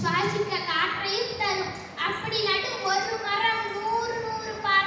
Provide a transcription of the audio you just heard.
சுவாசிக்க காற்றையும் தரும். அப்படி நட்டு ஒரு மரம் நூறு நூறு பார்